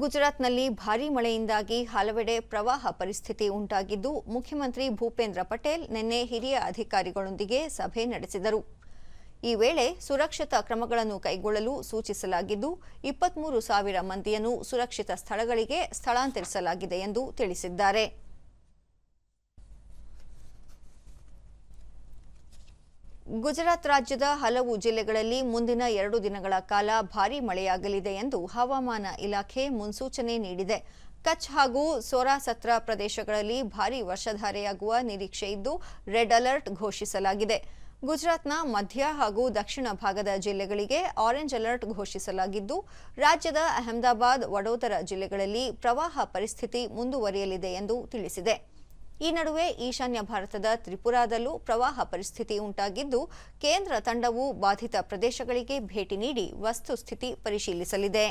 ಗುಜರಾತ್ನಲ್ಲಿ ಭಾರೀ ಮಳೆಯಿಂದಾಗಿ ಹಲವೆಡೆ ಪ್ರವಾಹ ಪರಿಸ್ಥಿತಿ ಉಂಟಾಗಿದ್ದು, ಮುಖ್ಯಮಂತ್ರಿ ಭೂಪೇಂದ್ರ ಪಟೇಲ್ ನಿನ್ನೆ ಹಿರಿಯ ಅಧಿಕಾರಿಗಳೊಂದಿಗೆ ಸಭೆ ನಡೆಸಿದರು. ಈ ವೇಳೆ ಸುರಕ್ಷತಾ ಕ್ರಮಗಳನ್ನು ಕೈಗೊಳ್ಳಲು ಸೂಚಿಸಲಾಗಿದ್ದು, ಇಪ್ಪತ್ಮೂರು ಸಾವಿರ ಮಂದಿಯನ್ನು ಸುರಕ್ಷಿತ ಸ್ಥಳಗಳಿಗೆ ಸ್ಥಳಾಂತರಿಸಲಾಗಿದೆ ಎಂದು ತಿಳಿಸಿದ್ದಾರೆ. ಗುಜರಾತ್ ರಾಜ್ಯದ ಹಲವು ಜಿಲ್ಲೆಗಳಲ್ಲಿ ಮುಂದಿನ ಎರಡು ದಿನಗಳ ಕಾಲ ಭಾರೀ ಮಳೆಯಾಗಲಿದೆ ಎಂದು ಹವಾಮಾನ ಇಲಾಖೆ ಮುನ್ಸೂಚನೆ ನೀಡಿದೆ. ಕಚ್ ಹಾಗೂ ಸೋರಾಸತ್ರ ಪ್ರದೇಶಗಳಲ್ಲಿ ಭಾರೀ ವರ್ಷಧಾರೆಯಾಗುವ ನಿರೀಕ್ಷೆ ಇದ್ದು ರೆಡ್ ಅಲರ್ಟ್ ಘೋಷಿಸಲಾಗಿದೆ. ಗುಜರಾತ್ನ ಮಧ್ಯ ಹಾಗೂ ದಕ್ಷಿಣ ಭಾಗದ ಜಿಲ್ಲೆಗಳಿಗೆ ಆರೆಂಜ್ ಅಲರ್ಟ್ ಘೋಷಿಸಲಾಗಿದ್ದು, ರಾಜ್ಯದ ಅಹಮದಾಬಾದ್, ವಡೋದರ ಜಿಲ್ಲೆಗಳಲ್ಲಿ ಪ್ರವಾಹ ಪರಿಸ್ಥಿತಿ ಮುಂದುವರಿಯಲಿದೆ ಎಂದು ತಿಳಿಸಿದೆ. ಈ ನಡುವೆ ಈಶಾನ್ಯ ಭಾರತದ ತ್ರಿಪುರಾದಲ್ಲೂ ಪ್ರವಾಹ ಪರಿಸ್ಥಿತಿ ಉಂಟಾಗಿದ್ದು, ಕೇಂದ್ರ ತಂಡವು ಬಾಧಿತ ಪ್ರದೇಶಗಳಿಗೆ ಭೇಟಿ ನೀಡಿ ವಸ್ತುಸ್ಥಿತಿ ಪರಿಶೀಲಿಸಲಿದೆ.